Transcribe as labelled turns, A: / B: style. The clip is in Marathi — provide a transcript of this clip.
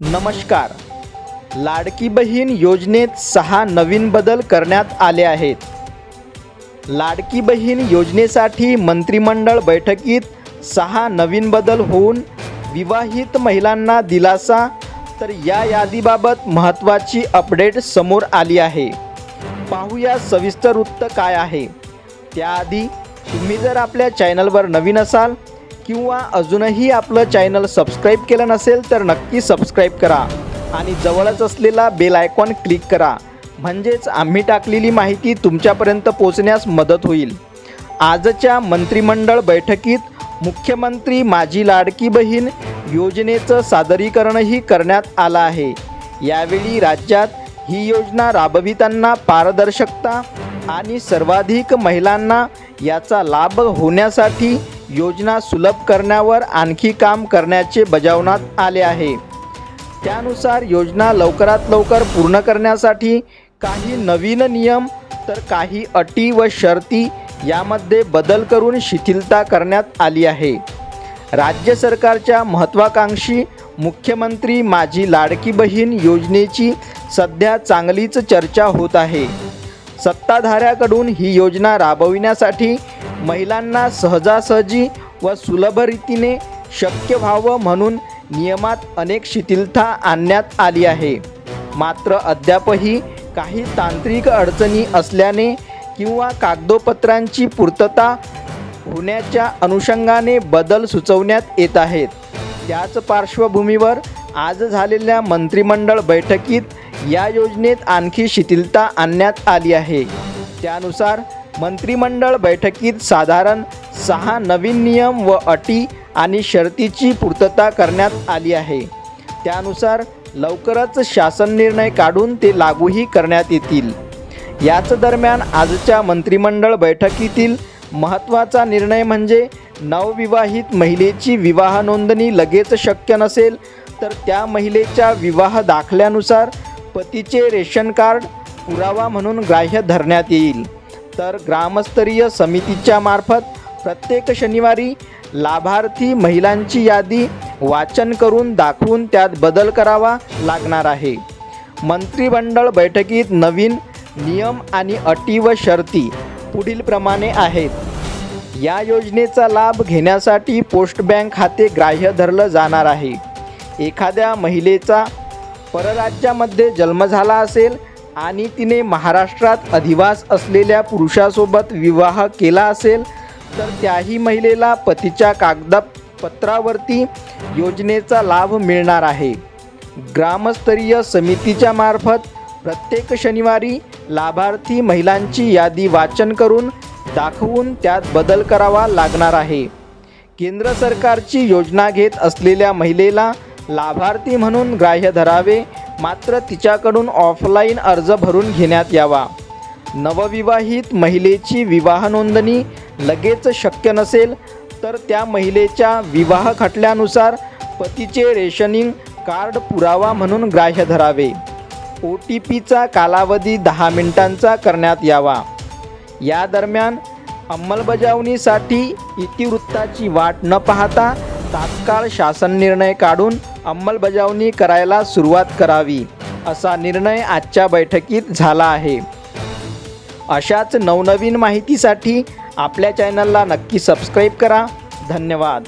A: नमस्कार. लाडकी बहीण योजनेत सहा नवीन बदल करण्यात आले आहेत. लाडकी बहीण योजनेसाठी मंत्रिमंडळ बैठकीत सहा नवीन बदल होऊन विवाहित महिलांना दिलासा तर या यादीबाबत महत्त्वाची अपडेट समोर आली आहे. पाहूया सविस्तर वृत्त काय आहे. त्याआधी तुम्ही जर आपल्या चॅनलवर नवीन असाल किंवा अजूनही आपलं चॅनल सबस्क्राईब केलं नसेल तर नक्की सबस्क्राईब करा. आणि जवळच असलेला बेल आयकॉन क्लिक करा. म्हणजेच आम्ही टाकलेली माहिती तुमच्यापर्यंत पोचण्यास मदत होईल. आजच्या मंत्रिमंडळ बैठकीत मुख्यमंत्री माझी लाडकी बहीण योजनेचं सादरीकरणही करण्यात आलं आहे. यावेळी राज्यात ही योजना राबविताना पारदर्शकता आणि सर्वाधिक महिलांना याचा लाभ होण्यासाठी योजना सुलभ करण्यावर आणखी काम करण्याचे बजावण्यात आले आहे. त्यानुसार योजना लवकरात लवकर पूर्ण करण्यासाठी काही नवीन नियम तर काही अटी व शर्ती यामध्ये बदल करून शिथिलता करण्यात आली आहे. राज्य सरकारच्या महत्त्वाकांक्षी मुख्यमंत्री माझी लाडकी बहीण योजनेची सध्या चांगलीच चर्चा होत आहे. सत्ताधाऱ्याकडून ही योजना राबविण्यासाठी महिलांना सहजासहजी व सुलभ रीतीने शक्य व्हावं म्हणून नियमात अनेक शिथिलता आणण्यात आली आहे. मात्र अद्यापही काही तांत्रिक अडचणी असल्याने किंवा कागदोपत्रांची पूर्तता होण्याच्या अनुषंगाने बदल सुचवण्यात येत आहेत. त्याच पार्श्वभूमीवर आज झालेल्या मंत्रिमंडळ बैठकीत या योजनेत आणखी शिथिलता आणण्यात आली आहे. त्यानुसार मंत्रिमंडळ बैठकीत साधारण सहा नवीन नियम व अटी आणि शर्तीची पूर्तता करण्यात आली आहे. त्यानुसार लवकरच शासन निर्णय काढून ते लागूही करण्यात येतील. याच दरम्यान आजच्या मंत्रिमंडळ बैठकीतील महत्त्वाचा निर्णय म्हणजे नवविवाहित महिलेची विवाह नोंदणी लगेच शक्य नसेल तर त्या महिलेच्या विवाह दाखल्यानुसार पतीचे रेशन कार्ड पुरावा म्हणून ग्राह्य धरण्यात येईल. तर ग्रामस्तरीय समितीच्या मार्फत प्रत्येक शनिवारी लाभार्थी महिलांची यादी वाचन करून दाखवून त्यात बदल करावा लागणार आहे. मंत्रिमंडळ बैठकीत नवीन नियम आणि अटी व शर्ती पुढीलप्रमाणे आहेत. या योजनेचा लाभ घेण्यासाठी पोस्ट बँक खाते ग्राह्य धरलं जाणार आहे. एखाद्या महिलेचा परराज्यामध्ये जन्म झाला असेल आणि तिने महाराष्ट्रात अधिवास असलेल्या पुरुषासोबत विवाह केला असेल तर त्याही महिलेला पतीच्या कागदपत्रावरती योजनेचा लाभ मिळणार आहे. ग्रामस्तरीय समितीच्या मार्फत प्रत्येक शनिवारी लाभार्थी महिलांची यादी वाचन करून दाखवून त्यात बदल करावा लागणार आहे. केंद्र सरकारची योजना घेत असलेल्या महिलेला लाभार्थी म्हणून ग्राह्य धरावे मात्र तिच्याकडून ऑफलाईन अर्ज भरून घेण्यात यावा. नवविवाहित महिलेची विवाह नोंदणी लगेच शक्य नसेल तर त्या महिलेच्या विवाह खटल्यानुसार पतीचे रेशनिंग कार्ड पुरावा म्हणून ग्राह्य धरावे. ओ टी पीचा कालावधी दहा मिनिटांचा करण्यात यावा. या दरम्यान अंमलबजावणीसाठी इतिवृत्ताची वाट न पाहता तात्काळ शासन निर्णय काढून अंमलबजावणी करायला सुरुवात करावी असा निर्णय आजच्या बैठकीत झाला आहे. अशाच नवनवीन माहितीसाठी आपल्या चॅनलला नक्की सबस्क्राईब करा. धन्यवाद.